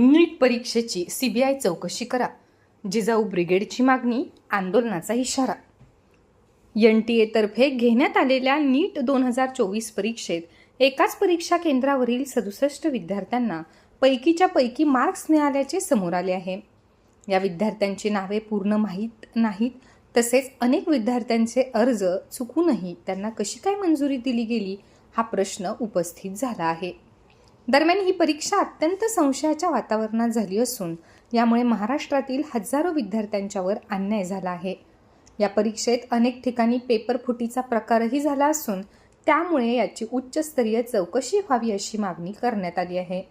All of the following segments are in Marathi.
NEET परीक्षेची सीबीआय चौकशी करा. जिजाऊ ब्रिगेडची मागणी आंदोलनाचा इशारा. एन टी एतर्फे घेण्यात आलेल्या नीट दोन हजार चोवीस परीक्षेत एकाच परीक्षा केंद्रावरील सदुसष्ट विद्यार्थ्यांना पैकीच्या पैकी मार्क्स मिळाल्याचे समोर आले आहे. या विद्यार्थ्यांची नावे पूर्ण माहीत नाहीत तसेच अनेक विद्यार्थ्यांचे अर्ज चुकूनही त्यांना कशी काय मंजुरी दिली गेली हा प्रश्न उपस्थित झाला आहे. दरम्यान ही परीक्षा अत्यंत संशयाच्या वातावरणात झाली असून यामुळे महाराष्ट्रातील हजारो विद्यार्थ्यांच्यावर अन्याय झाला आहे. या परीक्षेत अनेक ठिकाणी पेपर फुटीचा प्रकारही झाला असून त्यामुळे याची उच्चस्तरीय चौकशी व्हावी अशी मागणी करण्यात आली आहे.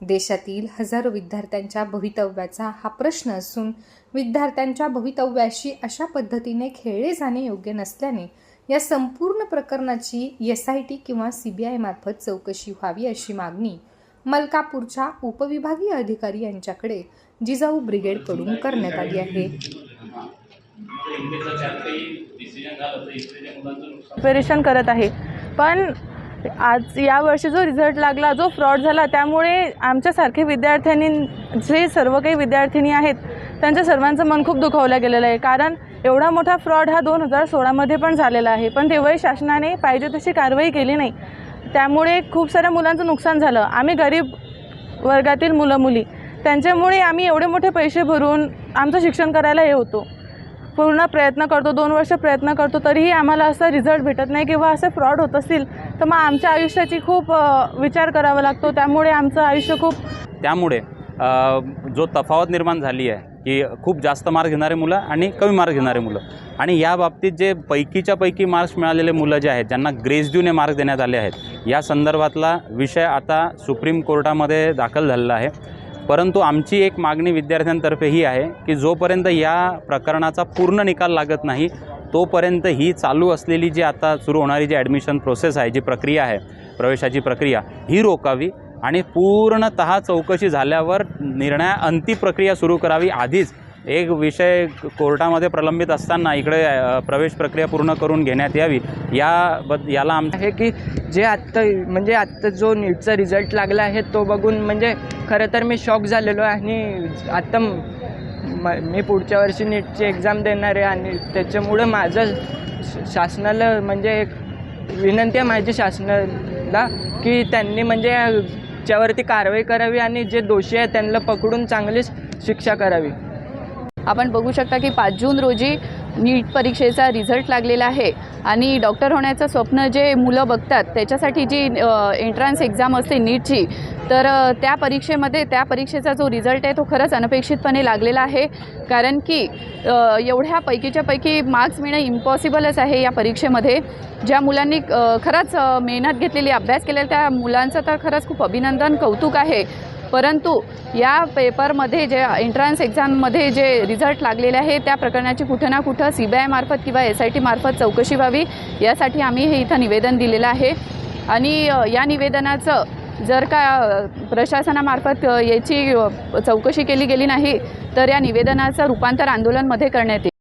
देशातील हजारो विद्यार्थ्यांच्या भवितव्याचा हा प्रश्न असून विद्यार्थ्यांच्या भवितव्याशी अशा पद्धतीने खेळले जाणे योग्य नसल्याने या संपूर्ण प्रकरणाची एस आय टी किंवा सी बी आयमार्फत चौकशी व्हावी अशी मागणी मलकापूरच्या उपविभागीय अधिकारी यांच्याकडे जिजाऊ ब्रिगेडकडून करण्यात आली आहे. प्रिपरेशन करत आहे. पण आज या वर्षी जो रिझल्ट लागला जो फ्रॉड झाला त्यामुळे आमच्यासारखे विद्यार्थ्यांनी जे सर्व काही विद्यार्थिनी आहेत त्यांच्या सर्वांचं मन खूप दुखावलं गेलेलं आहे. कारण एवढा मोठा फ्रॉड हा दोन हजार सोळामध्ये पण झालेला आहे. पण तेव्हाही शासनाने पाहिजे तशी कारवाई केली नाही. त्यामुळे खूप साऱ्या मुलांचं नुकसान झालं. आम्ही गरीब वर्गातील मुलं मुली त्यांच्यामुळे आम्ही एवढे मोठे पैसे भरून आमचं शिक्षण करायला हे होतो. पूर्ण प्रयत्न करतो दोन वर्ष प्रयत्न करतो तरीही आम्हाला असा रिझल्ट भेटत नाही किंवा असे फ्रॉड होत असतील तर मग आमच्या आयुष्याची खूप विचार करावा लागतो. त्यामुळे आमचं आयुष्य खूप त्यामुळे जो तफावत निर्माण झाली आहे की खूप जास्त मार्क घेणारे मुलं आणि कमी मार्क घेणारे मुलं. आणि या बाबतीत जे पैकीच्या पैकी मार्क्स मिळालेले मुलं जे आहेत ज्यांना ग्रेजड्यूने मार्क देण्यात आले आहेत या संदर्भातला विषय आता सुप्रीम कोर्टामध्ये दाखल झालेला आहे. परंतु आमची एक मागणी विद्यार्थ्यांतर्फे ही आहे की जोपर्यंत या प्रकरणाचा पूर्ण निकाल लागत नाही तोपर्यंत ही चालू असलेली जी आता सुरू होणारी जी ॲडमिशन प्रोसेस आहे जी प्रक्रिया आहे प्रवेशाची प्रक्रिया ही रोकावी. आणि पूर्णतः चौकशी झाल्यावर निर्णय अंतिम प्रक्रिया सुरू करावी. आधीच एक विषय कोर्टामध्ये प्रलंबित असताना इकडे प्रवेश प्रक्रिया पूर्ण करून घेण्यात यावी. या बद याला आम आहे की जे आत्ता म्हणजे आत्ता जो नीटचा रिझल्ट लागला आहे तो बघून म्हणजे खरं तर मी शॉक झालेलो आहे आणि आत्ता म- म- मी पुढच्या वर्षी नीटची एक्झाम देणार आहे आणि त्याच्यामुळं माझं श- शासनाला म्हणजे एक विनंती आहे माझी शासनाला की त्यांनी म्हणजे त्याच्यावरती कारवाई करावी आणि जे दोषी आहेत त्यांना पकडून चांगलीच शिक्षा करावी. आपण बघू शकता की पाच जून रोजी नीट परीक्षेचा रिझल्ट लागलेला आहे आणि डॉक्टर होण्याचं स्वप्न जे मुलं बघतात त्याच्यासाठी जी एंट्रन्स एक्झाम असते नीटची तर त्या परीक्षेमध्ये त्या परीक्षेचा जो रिझल्ट आहे तो खरंच अनपेक्षितपणे लागलेला आहे. कारण की एवढ्या पैकीच्या पैकी मार्क्स मिळणं इम्पॉसिबलच आहे या परीक्षेमध्ये. ज्या मुलांनी खरंच मेहनत घेतलेली अभ्यास केलेला त्या मुलांचं तर खरंच खूप अभिनंदन कौतुक आहे. परंतु या पेपरमध्ये जे एंट्रन्स एक्झाममध्ये जे रिझल्ट लागलेले आहे त्या प्रकरणाची कुठं ना कुठं सी बी आय मार्फत किंवा एस आय टीमार्फत चौकशी व्हावी यासाठी आम्ही हे इथं निवेदन दिलेलं आहे. आणि या निवेदनाचं जर का प्रशासनामार्फत याची चौकशी केली गेली नाही तर या निवेदनाचं रूपांतर आंदोलनमध्ये करण्यात येईल.